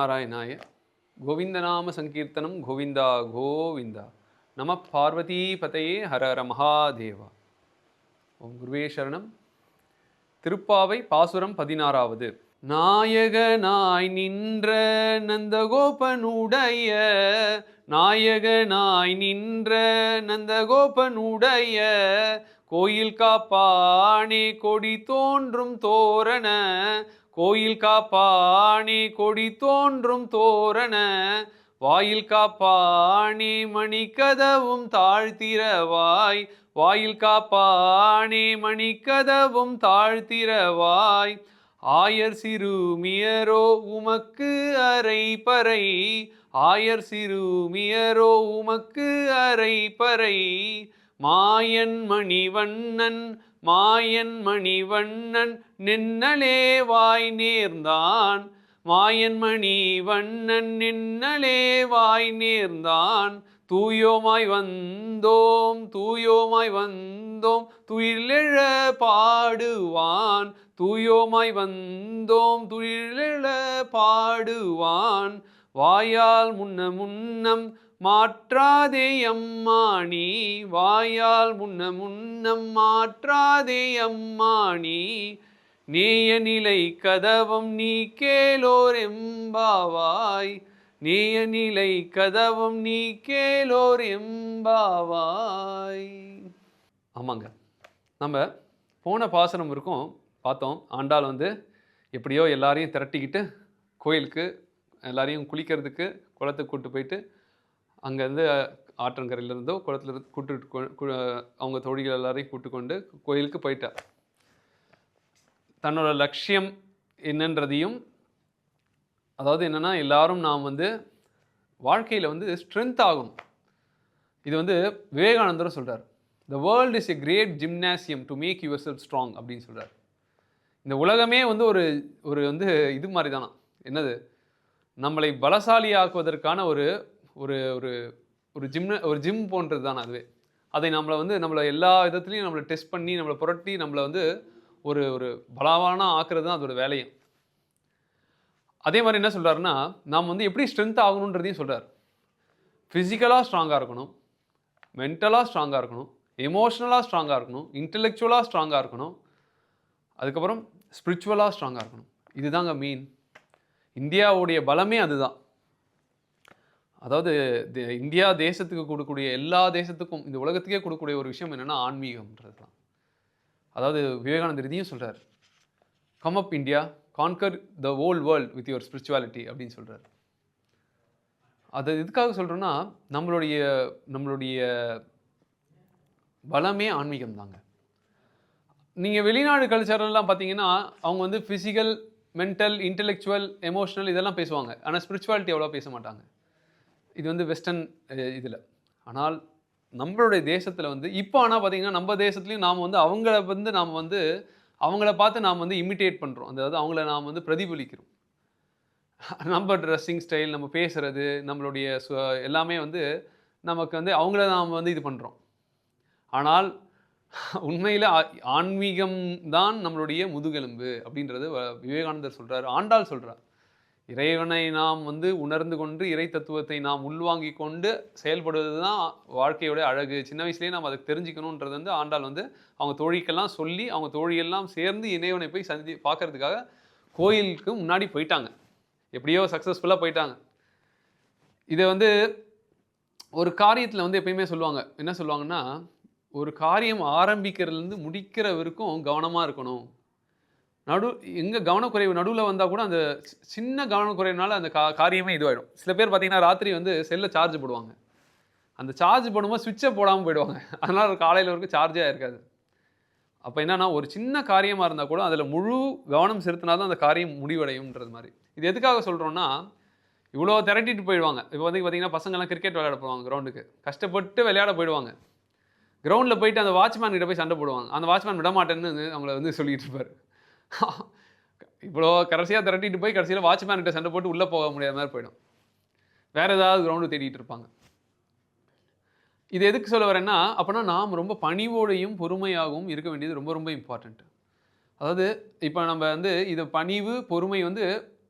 நாராயணாய. கோவிந்தநாம சங்கீர்த்தனம் கோவிந்தா கோவிந்தா. நம பார்வதி பதையே ஹர ஹர மகாதேவா. ஓம் குருவே சரணம். திருப்பாவை பாசுரம் பதினாறாவது. நாயகனாய் நின்ற நந்தகோபனுடைய. நாயகனாய் நின்ற நந்தகோபனுடைய. கோயில் காப்பானே கொடி தோன்றும் தோரண. கோயில் காப்பாணி கொடி தோன்றும் தோரண வாயில் காப்பாணி மணி கதவும் தாழ்த்திரவாய். வாயில் காப்பாணி மணி கதவும் தாழ்த்திரவாய். ஆயர் சிறுமியரோ உமக்கு அரை பறை. ஆயர் சிறுமியரோ உமக்கு அரை பறை. மாயன் மணிவண்ணன் மாயன் மணிவண்ணன் நின்னலே வாய் நேர்ந்தான். மாயன் மணிவண்ணன் நின்னலே வாய் நேர்ந்தான். தூயோமாய் வந்தோம் தூயோமாய் வந்தோம் துயிலெழ பாடுவான். தூயோமாய் வந்தோம் துயிலெழ பாடுவான். வாயால் முன்ன முன்னம் மாற்றாதேயம்மாணி வாயால் முன்ன முன்னம் மாற்றாதே நீய நேய நிலை கதவம் நீ கேளோர் எம்பாவாய். நேய நிலை கதவம் நீ கேளோர் எம்பாவாய். ஆமாங்க. நம்ம போன பாசனம் இருக்கும். பார்த்தோம். ஆண்டாள் வந்து எப்படியோ எல்லாரையும் திரட்டிக்கிட்டு கோயிலுக்கு எல்லாரையும் குளிக்கிறதுக்கு குளத்துக்கு கூட்டு போயிட்டு அங்கேருந்து ஆற்றங்கரையிலேருந்தோ குளத்துலேருந்து கூட்டுட்டு கூட்டு கொ- அவங்க தோழிகள் எல்லாரையும் கூட்டு கொண்டு கோயிலுக்கு போயிட்டா தன்னோட லட்சியம் என்னன்றதையும் அதாவது என்னன்னா எல்லாரும் நாம் வந்து வாழ்க்கையில் வந்து ஸ்ட்ரென்த் ஆகும் இது வந்து விவேகானந்தரும் சொல்கிறார் the world is a great gymnasium to make yourself strong அப்படின்னு சொல்கிறார் இந்த உலகமே வந்து ஒரு ஒரு வந்து இது மாதிரி தானா? என்னது? நம்மளை பலசாலியாக்குவதற்கான ஒரு ஒரு ஒரு ஒரு ஜிம் ஒரு ஜிம் போன்றது தான் அதுவே. அதை நம்மளை வந்து நம்மளை எல்லா விதத்துலையும் நம்மளை டெஸ்ட் பண்ணி நம்மளை புரட்டி நம்மளை வந்து ஒரு ஒரு பலவானா ஆக்குறது தான் அதோட வேலையும் அதே மாதிரி என்ன சொல்கிறாருன்னா நாம் வந்து எப்படி ஸ்ட்ரென்த் ஆகணுன்றதையும் சொல்கிறார் ஃபிசிக்கலாக ஸ்ட்ராங்காக இருக்கணும். மென்டலாக ஸ்ட்ராங்காக இருக்கணும். எமோஷ்னலாக ஸ்ட்ராங்காக இருக்கணும். இன்டெலெக்சுவலாக ஸ்ட்ராங்காக இருக்கணும். அதுக்கப்புறம் ஸ்பிரிச்சுவலாக ஸ்ட்ராங்காக இருக்கணும். இதுதாங்க மீன் இந்தியாவுடைய பலமே அதுதான். அதாவது இந்தியா தேசத்துக்கு கொடுக்கக்கூடிய எல்லா தேசத்துக்கும் இந்த உலகத்துக்கே கொடுக்கக்கூடிய ஒரு விஷயம் என்னென்னா ஆன்மீகம்ன்றது தான். அதாவது விவேகானந்தர் இதையும் சொல்கிறார் come up India conquer the whole world with your spirituality அப்படின்னு சொல்கிறார் அது எதுக்காக சொல்கிறோன்னா நம்மளுடைய நம்மளுடைய பலமே ஆன்மீகம் தாங்க. நீங்கள் வெளிநாடு கல்ச்சரெல்லாம் பார்த்தீங்கன்னா அவங்க வந்து ஃபிசிக்கல் மென்டல் இன்டெலெக்சுவல் எமோஷனல் இதெல்லாம் பேசுவாங்க. ஆனால் ஸ்பிரிச்சுவாலிட்டி அவ்வளோ பேச மாட்டாங்க. இது வந்து வெஸ்டர்ன் இதில். ஆனால் நம்மளுடைய தேசத்தில் வந்து இப்போ ஆனால் பார்த்தீங்கன்னா நம்ம தேசத்துலையும் நாம் வந்து அவங்கள வந்து நாம் வந்து அவங்கள பார்த்து நாம் வந்து இமிட்டேட் பண்ணுறோம் அதாவது அவங்கள நாம் வந்து பிரதிபலிக்கிறோம். நம்ம ட்ரெஸ்ஸிங் ஸ்டைல் நம்ம பேசுகிறது நம்மளுடைய சு- எல்லாமே வந்து நமக்கு வந்து அவங்கள நாம் வந்து இது பண்ணுறோம் ஆனால் உண்மையில் ஆன்மீகம் தான் நம்மளுடைய முதுகெலும்பு அப்படின்றது வ- விவேகானந்தர் சொல்கிறார் ஆண்டாள் சொல்கிறார் இறைவனை நாம் வந்து உணர்ந்து கொண்டு இறை தத்துவத்தை நாம் உள்வாங்கி கொண்டு செயல்படுவது தான் வாழ்க்கையோட அழகு. சின்ன வயசுலேயே நாம் அதை தெரிஞ்சுக்கணுன்றது வந்து ஆண்டாள் வந்து அவங்க தோழிக்கெல்லாம் சொல்லி அவங்க தோழியெல்லாம் சேர்ந்து இறைவனை போய் சந்தி பார்க்கறதுக்காக கோயிலுக்கு முன்னாடி போயிட்டாங்க. எப்படியோ சக்ஸஸ்ஃபுல்லாக போயிட்டாங்க. இதை வந்து ஒரு காரியத்தில் வந்து எப்பயுமே சொல்லுவாங்க. என்ன சொல்லுவாங்கன்னா ஒரு காரியம் ஆரம்பிக்கிறதுலேருந்து முடிக்கிற வரைக்கும் கவனமாக இருக்கணும். நடு எங்கே கவனக்குறைவு நடுவில் வந்தால் கூட அந்த சின்ன கவனக்குறைவுனால அந்த கா காரியமே இதுவாகிடும் சில பேர் பார்த்தீங்கன்னா ராத்திரி வந்து செல்லை சார்ஜ் போடுவாங்க. அந்த சார்ஜ் போடும்போது சுவிட்சை போடாமல் போயிடுவாங்க. அதனால் காலையில் வரைக்கும் சார்ஜே இருக்காது. அப்போ என்னென்னா ஒரு சின்ன காரியமாக இருந்தால் கூட அதில் முழு கவனம் செலுத்தினா தான் அந்த காரியம் முடிவடையும்ன்றது மாதிரி. இது எதுக்காக சொல்கிறோன்னா இவ்வளோ திரட்டிட்டு போயிடுவாங்க. இப்போ வந்து பார்த்தீங்கன்னா பசங்கள்லாம் கிரிக்கெட் விளையாட போவாங்க கிரவுண்டுக்கு கஷ்டப்பட்டு விளையாட போயிடுவாங்க. கிரவுண்டில் போயிட்டு அந்த வாட்ச்மேன் கிட்ட போய் சண்டை போடுவாங்க. அந்த வாட்ச்மேன் விட மாட்டேன்னு வந்து அவங்கள வந்து சொல்லிகிட்டு இருப்பார். இவ்வளோ கடைசியாக திரட்டிட்டு போய் கடைசியில் வாட்ச்மேன்கிட்ட சண்டை போட்டு உள்ளே போக முடியாத மாதிரி போயிடும். வேறு ஏதாவது கிரவுண்டு தேடிட்டு இருப்பாங்க. இது எதுக்கு சொல்ல வரேன்னா அப்போனா நாம் ரொம்ப பணிவோடையும் பொறுமையாகவும் இருக்க வேண்டியது ரொம்ப ரொம்ப இம்பார்ட்டண்ட் அதாவது இப்போ நம்ம வந்து இது பணிவு பொறுமை வந்து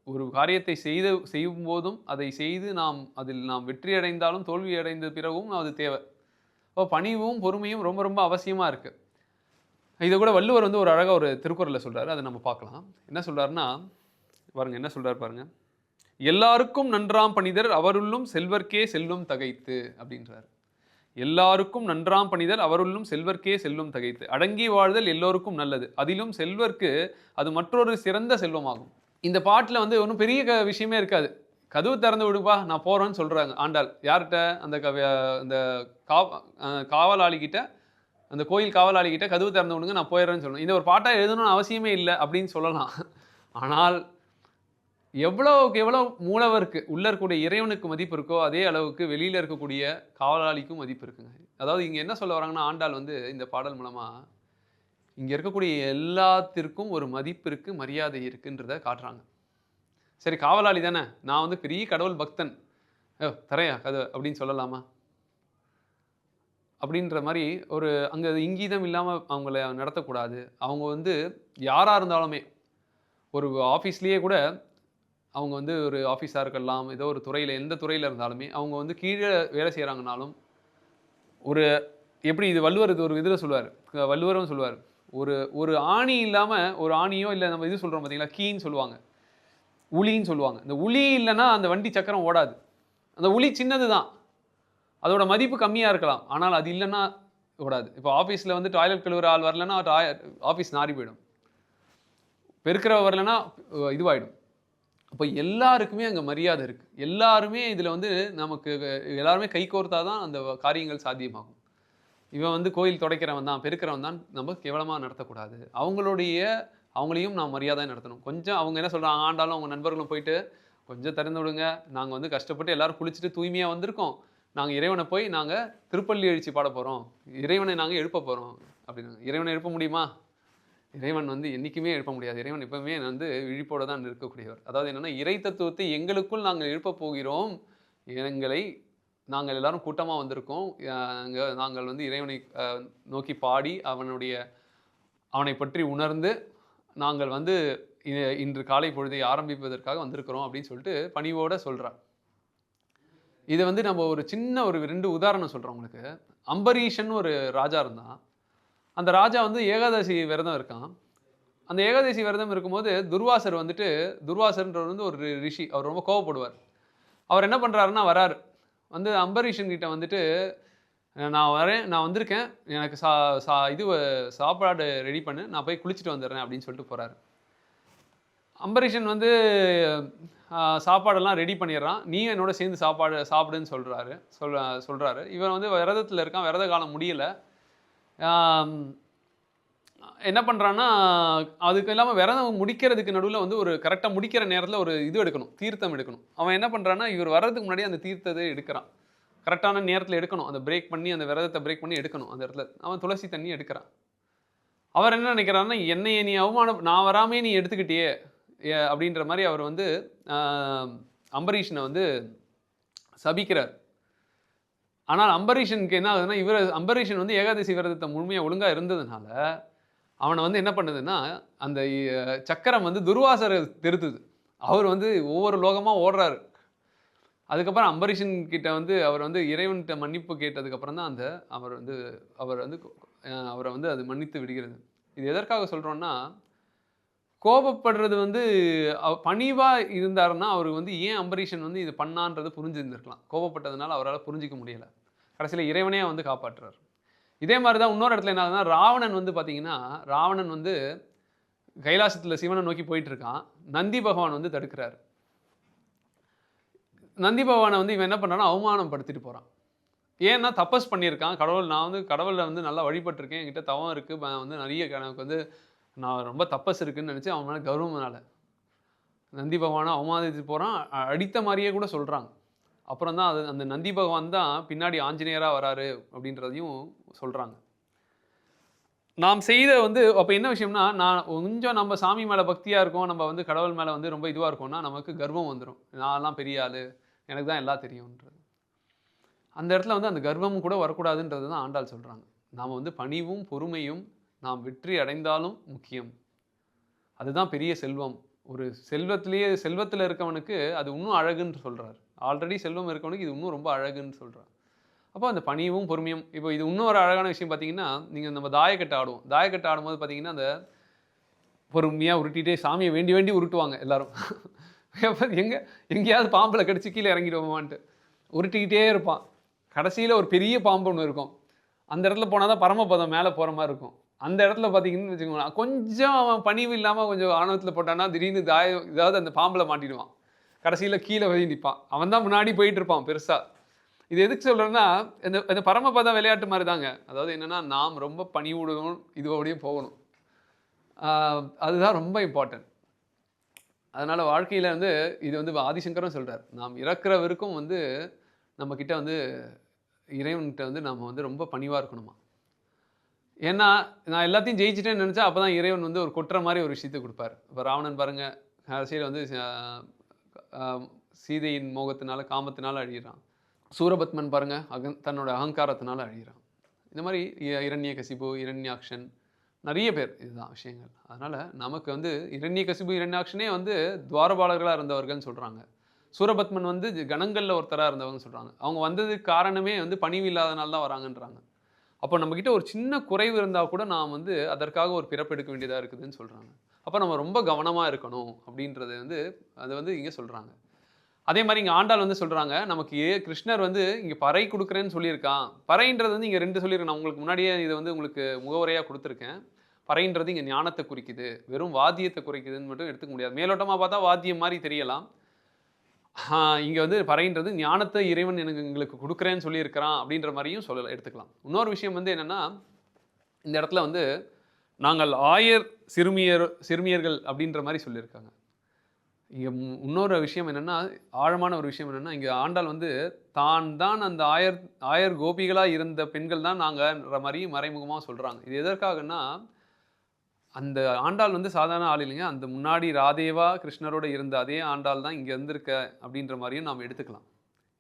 ஒரு காரியத்தை செய்து செய்யும் போதும் அதை செய்து நாம் அதில் நாம் வெற்றி அடைந்தாலும் தோல்வி அடைந்த பிறகும் அது தேவை. அப்போ பணிவும் பொறுமையும் ரொம்ப ரொம்ப அவசியமாக இருக்குது இதை கூட வள்ளுவர் வந்து ஒரு அழகாக ஒரு திருக்குறளில் சொல்கிறாரு அதை நம்ம பார்க்கலாம். என்ன சொல்கிறாருன்னா பாருங்க என்ன சொல்கிறார் பாருங்க. எல்லாருக்கும் நன்றாம் பணிதர் அவருள்ளும் செல்வர்க்கே செல்லும் தகைத்து அப்படின்றார். எல்லாருக்கும் நன்றாம் பணிதல் அவருள்ளும் செல்வர்க்கே செல்லும் தகைத்து அடங்கி வாழ்தல் எல்லோருக்கும் நல்லது. அதிலும் செல்வர்க்கு அது மற்றொரு சிறந்த செல்வமாகும். இந்த பாட்டில் வந்து ஒன்றும் பெரிய க- விஷயமே இருக்காது. கதவு திறந்து விடுப்பா நான் போகிறேன்னு சொல்கிறாங்க ஆண்டாள் யார்கிட்ட? அந்த கவ அந்த காவ காவலாளிகிட்ட அந்த கோயில் காவலாளிகிட்ட கதவு திறந்து விடுங்க நான் போயிடுறேன்னு சொல்லணும். இந்த ஒரு பாட்டாக எழுதணும்னு அவசியமே இல்லை அப்படின்னு சொல்லலாம். ஆனால் எவ்வளோவுக்கு எவ்வளோ மூலவருக்கு உள்ள இருக்கக்கூடிய இறைவனுக்கு மதிப்பு இருக்கோ அதே அளவுக்கு வெளியில் இருக்கக்கூடிய காவலாளிக்கும் மதிப்பு இருக்குங்க. அதாவது இங்கே என்ன சொல்ல வராங்கன்னா ஆண்டாள் வந்து இந்த பாடல் மூலமாக இங்கே இருக்கக்கூடிய எல்லாத்திற்கும் ஒரு மதிப்பு இருக்குது மரியாதை இருக்குன்றத காட்டுறாங்க. சரி காவலாளி தானே? நான் வந்து பெரிய கடவுள் பக்தன். ஓ தரையா கதை அப்படின்னு சொல்லலாமா? அப்படின்ற மாதிரி ஒரு அங்கே இங்கீதம் இல்லாமல் அவங்கள நடத்தக்கூடாது. அவங்க வந்து யாராக இருந்தாலுமே ஒரு ஆஃபீஸ்லேயே கூட அவங்க வந்து ஒரு ஆஃபீஸாக இருக்கலாம் ஏதோ ஒரு துறையில் எந்த துறையில் இருந்தாலுமே அவங்க வந்து கீழே வேலை செய்கிறாங்கனாலும் ஒரு எப்படி இது வள்ளுவர் இது ஒரு இதில் சொல்லுவார் வள்ளுவரும் சொல்லுவார் ஒரு ஒரு ஆணி இல்லாமல் ஒரு ஆணியோ இல்லை நம்ம இது சொல்கிறோம் பார்த்தீங்களா கீன்னு சொல்லுவாங்க. உளின்னு சொல்லுவாங்க. இந்த உளி இல்லைன்னா அந்த வண்டி சக்கரம் ஓடாது. அந்த உளி சின்னது தான் அதோட மதிப்பு கம்மியாக இருக்கலாம். ஆனால் அது இல்லைன்னா கூடாது. இப்போ ஆஃபீஸில் வந்து டாய்லெட் கழுவுற ஆள் வரலன்னா ஆஃபீஸ் நாரி போயிடும். பெருக்கிற வரலன்னா இதுவாகிடும் அப்போ எல்லாருக்குமே அங்கே மரியாதை இருக்குது எல்லாருமே இதில் வந்து நமக்கு எல்லாருமே கை கோர்த்தா தான் அந்த காரியங்கள் சாத்தியமாகும். இவன் வந்து கோயில் துடைக்கிறவன் தான் பெருக்கிறவன் தான் நம்ம கேவலமாக நடத்தக்கூடாது. அவங்களுடைய அவங்களையும் நான் மரியாதை நடத்தணும். கொஞ்சம் அவங்க என்ன சொல்கிறாங்க ஆண்டாலும் அவங்க நண்பர்களும் போயிட்டு கொஞ்சம் திறந்து விடுங்க. நாங்கள் வந்து கஷ்டப்பட்டு எல்லாரும் குளிச்சுட்டு தூய்மையாக வந்திருக்கோம். நாங்கள் இறைவனை போய் நாங்கள் திருப்பள்ளி எழுச்சி பாட போகிறோம் இறைவனை நாங்கள் எழுப்ப போகிறோம் அப்படின்னாங்க. இறைவனை எழுப்ப முடியுமா? இறைவன் வந்து என்றைக்குமே எழுப்ப முடியாது. இறைவன் எப்பவுமே வந்து விழிப்போடு தான் இருக்கக்கூடியவர் அதாவது என்னென்னா இறை தத்துவத்தை எங்களுக்குள் நாங்கள் எழுப்பப் போகிறோம். எங்களை நாங்கள் எல்லாரும் கூட்டமாக வந்திருக்கோம். அங்கே நாங்கள் வந்து இறைவனை நோக்கி பாடி அவனுடைய அவனை பற்றி உணர்ந்து நாங்கள் வந்து இன்று காலை பொழுதை ஆரம்பிப்பதற்காக வந்திருக்கிறோம் அப்படின்னு சொல்லிட்டு பணிவோடு சொல்றார் இதை வந்து நம்ம ஒரு சின்ன ஒரு ரெண்டு உதாரணம் சொல்கிறோம் உங்களுக்கு. அம்பரீஷன் ஒரு ராஜா இருந்தான். அந்த ராஜா வந்து ஏகாதசி விரதம் இருக்கான். அந்த ஏகாதசி விரதம் இருக்கும்போது துர்வாசர் வந்துட்டு துர்வாசர்ன்றவர் வந்து ஒரு ரிஷி அவர் ரொம்ப கோவப்படுவார். அவர் என்ன பண்ணுறாருன்னா வராரு. வந்து அம்பரீஷன் கிட்ட வந்துட்டு நான் வரேன் நான் வந்திருக்கேன். எனக்கு சா சா இது சாப்பாடு ரெடி பண்ணு. நான் போய் குளிச்சுட்டு வந்துடுறேன் அப்படின்னு சொல்லிட்டு போகிறாரு அம்பரீஷன் வந்து சாப்பாடெல்லாம் ரெடி பண்ணிடுறான். நீ என்னோட சேர்ந்து சாப்பாடு சாப்பிடுன்னு சொல்கிறாரு சொல் சொல்கிறாரு இவன் வந்து விரதத்தில் இருக்கான். விரத காலம் முடியல. என்ன பண்ணுறான்னா அதுக்கு இல்லாமல் விரதம் முடிக்கிறதுக்கு நடுவில் வந்து ஒரு கரெக்டாக முடிக்கிற நேரத்தில் ஒரு இது எடுக்கணும். தீர்த்தம் எடுக்கணும். அவன் என்ன பண்ணுறான்னா இவர் வர்றதுக்கு முன்னாடி அந்த தீர்த்தத்தை எடுக்கிறான். கரெக்டான நேரத்தில் எடுக்கணும். அந்த பிரேக் பண்ணி அந்த விரதத்தை பிரேக் பண்ணி எடுக்கணும். அந்த இடத்துல. அவன் துளசி தண்ணி எடுக்கிறான். அவர் என்ன நினைக்கிறாருன்னா என்னைய நீ அவமானம் நான் வராமே நீ எடுத்துக்கிட்டியே. அப்படின்ற மாதிரி அவர் வந்து அம்பரீஷனை வந்து சபிக்கிறார். ஆனால் அம்பரீஷனுக்கு என்ன ஆகுதுன்னா இவர் அம்பரீஷன் வந்து ஏகாதசி விரதத்தை முழுமையாக ஒழுங்காக இருந்ததுனால அவனை வந்து என்ன பண்ணுதுன்னா அந்த சக்கரம் வந்து துர்வாசரை திருத்துது. அவர் வந்து ஒவ்வொரு லோகமாக ஓடுறாரு. அதுக்கப்புறம் அம்பரீஷன் கிட்ட வந்து அவர் வந்து இறைவன்கிட்ட மன்னிப்பு கேட்டதுக்கப்புறம் தான் அந்த அவர் வந்து அவர் வந்து அவரை வந்து அது மன்னித்து விடுகிறது. இது எதற்காக சொல்கிறோன்னா கோபப்படுறது வந்து பணிவாக இருந்தாருன்னா அவருக்கு வந்து ஏன் அம்பரீஷன் வந்து இது பண்ணான்றது புரிஞ்சிருந்திருக்கலாம். கோபப்பட்டதுனால அவரால் புரிஞ்சிக்க முடியலை. கடைசியில் இறைவனே வந்து காப்பாற்றுறார். இதே மாதிரி தான் இன்னொரு இடத்துல என்ன ஆகுதுன்னா ராவணன் வந்து பார்த்தீங்கன்னா ராவணன் வந்து கைலாசத்தில் சிவனை நோக்கி போயிட்டு இருக்கான் நந்தி பகவான் வந்து தடுக்கிறார். நந்தி பகவானை வந்து இவன் என்ன பண்ணுறான்னா அவமானப்படுத்திட்டு போகிறான் ஏன்னா தபஸ் பண்ணியிருக்கான். கடவுள் நான் வந்து கடவுளில் வந்து நல்லா வழிபட்டிருக்கேன். என்கிட்ட தவம் இருக்குது நான் வந்து நிறைய எனக்கு வந்து நான் ரொம்ப தப்பஸ் இருக்குன்னு நினச்சி அவன் மேலே கௌரவனால நந்தி பகவானை அவமானித்து போகிறான் அடித்த மாதிரியே கூட சொல்கிறாங்க அப்புறம் தான் அது அந்த நந்தி பகவான் தான் பின்னாடி ஆஞ்சநேயராக வராரு அப்படின்றதையும் சொல்கிறாங்க நாம் செய்த வந்து அப்போ என்ன விஷயம்னா நான் கொஞ்சம் நம்ம சாமி மேலே பக்தியாக இருக்கோம் நம்ம வந்து கடவுள் மேலே வந்து ரொம்ப இதுவாக இருக்கோம்னா நமக்கு கர்வம் வந்துடும் நான்லாம் பெரிய ஆள் எனக்கு தான் எல்லாம் தெரியும்ன்றது. அந்த இடத்துல வந்து அந்த கர்வமும் கூட வரக்கூடாதுன்றது தான் ஆண்டாள் சொல்கிறாங்க நாம் வந்து பணிவும் பொறுமையும் நாம் வெற்றி அடைந்தாலும் முக்கியம். அதுதான் பெரிய செல்வம். ஒரு செல்வத்திலேயே செல்வத்தில் இருக்கவனுக்கு அது இன்னும் அழகுன்னு சொல்கிறார் ஆல்ரெடி செல்வம் இருக்கவனுக்கு இது இன்னும் ரொம்ப அழகுன்னு சொல்கிறார் அப்போ அந்த பணிவும் பொறுமையும் இப்போ இது இன்னும் ஒரு அழகான விஷயம் பார்த்தீங்கன்னா நீங்கள் நம்ம தாயக்கட்டை ஆடுவோம். தாயக்கட்டை ஆடும்போது பார்த்தீங்கன்னா அந்த பொறுமையாக உருட்டிகிட்டே சாமியை வேண்டி வேண்டி உருட்டுவாங்க எல்லாரும். எங்கே எங்கேயாவது பாம்பில் கடிச்சு கீழே இறங்கிடுவோமான்ட்டு. உருட்டிக்கிட்டே இருப்பான். கடைசியில் ஒரு பெரிய பாம்பு ஒன்று இருக்கும். அந்த இடத்துல போனால் தான் பரமபதம் மேலே போகிற மாதிரி இருக்கும். அந்த இடத்துல பார்த்தீங்கன்னு வச்சுக்கோங்களேன் கொஞ்சம் அவன் பணிவு இல்லாமல் கொஞ்சம் ஆணவத்தில் போட்டான்னா திடீர்னு தாய ஏதாவது அந்த பாம்பில் மாட்டிடுவான். கடைசியில் கீழே போய் நிற்பான் அவன் தான் முன்னாடி போயிட்டு இருப்பான் பெருசாக இது எதுக்கு சொல்கிறேன்னா இந்த இந்த பரமபதம் விளையாட்டு மாதிரி தாங்க அதாவது என்னென்னா நாம் ரொம்ப பணிவுடனும் இதுவோடையும் போகணும். அதுதான் ரொம்ப இம்பார்ட்டன்ட் அதனால் வாழ்க்கையில் வந்து இது வந்து ஆதிசங்கரும் சொல்கிறார் நாம் இறக்குறவருக்கும் வந்து நம்மக்கிட்ட வந்து இறைவன்கிட்ட வந்து நாம் வந்து ரொம்ப பணிவாக இருக்கணுமா? ஏன்னா நான் எல்லாத்தையும் ஜெயிச்சிட்டேன்னு நினச்சா அப்போ தான் இறைவன் வந்து ஒரு கொட்டுற மாதிரி ஒரு விஷயத்தை கொடுப்பார். இப்போ ராவணன் பாருங்கள் கடைசியில் வந்து சீதையின் மோகத்தினால காமத்தினால அழிகிறான் சூரபத்மன் பாருங்கள் அகன் தன்னோட அகங்காரத்தினால அழிகிறான் இந்த மாதிரி இ- இரண்ய கசிபு இரண்யாக்ஷன் நிறைய பேர் இதுதான் விஷயங்கள். அதனால் நமக்கு வந்து இரண்ய கசிபு இரண்யாக்ஷனே வந்து துவாரபாலர்களாக இருந்தவர்கள்னு சொல்கிறாங்க சூரபத்மன் வந்து கணங்களில் ஒருத்தராக இருந்தவங்கன்னு சொல்கிறாங்க அவங்க வந்ததுக்கு காரணமே வந்து பணிவு இல்லாதனால தான் வராங்கன்றாங்க. அப்போ நம்மக்கிட்ட ஒரு சின்ன குறைவு இருந்தால் கூட நான் வந்து அதற்காக ஒரு பிறப்பெடுக்க வேண்டியதாக இருக்குதுன்னு சொல்கிறாங்க அப்போ நம்ம ரொம்ப கவனமாக இருக்கணும் அப்படின்றது வந்து அது வந்து இங்கே சொல்கிறாங்க அதே மாதிரி இங்கே ஆண்டாள் வந்து சொல்கிறாங்க நமக்கு ஏ கிருஷ்ணர் வந்து இங்கே பறை கொடுக்குறேன்னு சொல்லியிருக்கான். பறைன்றது வந்து இங்கே ரெண்டு சொல்லியிருக்கேன் நான் உங்களுக்கு முன்னாடியே இதை வந்து உங்களுக்கு முகவுரையாக கொடுத்துருக்கேன். பறைன்றது இங்கே ஞானத்தை குறிக்குது. வெறும் வாத்தியத்தை குறிக்குதுன்னு மட்டும் எடுத்துக்க முடியாது. மேலோட்டமாக பார்த்தா வாத்தியம் மாதிரி தெரியலாம். இங்கே வந்து பறைன்றது ஞானத்தை இறைவன் எனக்கு எங்களுக்கு கொடுக்குறேன்னு சொல்லியிருக்கிறான் அப்படின்ற மாதிரியும் சொல்லலாம் எடுத்துக்கலாம். இன்னொரு விஷயம் வந்து என்னென்னா இந்த இடத்துல வந்து நாங்கள் ஆயர் சிறுமியர் சிறுமியர்கள் அப்படின்ற மாதிரி சொல்லியிருக்காங்க. இங்கே இன்னொரு விஷயம் என்னென்னா ஆழமான ஒரு விஷயம் என்னென்னா இங்கே ஆண்டாள் வந்து தான் தான் அந்த ஆயர் ஆயர் கோபிகளாக இருந்த பெண்கள் தான் நாங்கள்ன்ற மாதிரி மறைமுகமாக சொல்கிறாங்க இது எதற்காகன்னா அந்த ஆண்டாள் வந்து சாதாரண ஆள் இல்லைங்க. அந்த முன்னாடி ராதேவா கிருஷ்ணரோட இருந்த அதே ஆண்டாள் தான் இங்கே இருந்திருக்க அப்படின்ற மாதிரியும் நாம் எடுத்துக்கலாம்.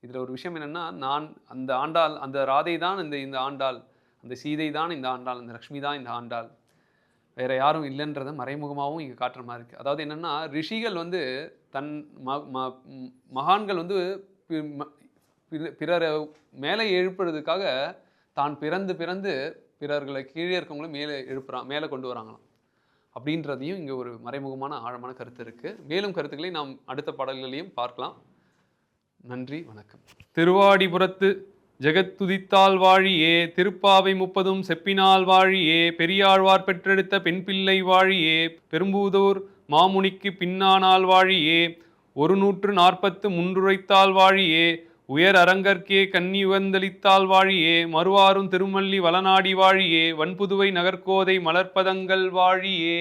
இதில் ஒரு விஷயம் என்னென்னா நான் அந்த ஆண்டாள் அந்த ராதை தான் இந்த இந்த ஆண்டாள் அந்த சீதை தான் இந்த ஆண்டாள் அந்த லக்ஷ்மி தான் இந்த ஆண்டாள். வேறு யாரும் இல்லைன்றதை மறைமுகமாகவும் இங்கே காட்டுற மாதிரி இருக்குது அதாவது என்னென்னா ரிஷிகள் வந்து தன் ம ம- மகான்கள் வந்து பிறரை மேலே எழுப்புறதுக்காக தான் பிறந்து பிறந்து பிறர்களை கீழே இருக்கவங்களும் மேலே எழுப்புறான் மேலே கொண்டு வராங்களாம். அப்படின்றதையும் இங்கே ஒரு மறைமுகமான ஆழமான கருத்து இருக்குது மேலும் கருத்துக்களை நாம் அடுத்த பாடல்களையும் பார்க்கலாம். நன்றி வணக்கம். திருவாடிபுரத்து ஜெகத்துதித்தால் வாழியே திருப்பாவை முப்பதும் செப்பினால் வாழியே பெரியாழ்வார் பெற்றெடுத்த பெண் பிள்ளை வாழியே பெரும்பூதூர் மாமுனிக்கு பின்னானால் வாழியே ஒரு நூற்று நாற்பத்து முன்றுரைத்தால் வாழியே உயர் அரங்கற்கே கன்னி உகந்தளித்தால் வாழியே மறுவாரும் திருமல்லி வளநாடி வாழியே வன்புதுவை நகர்கோதை மலர்ப்பதங்கள் வாழியே.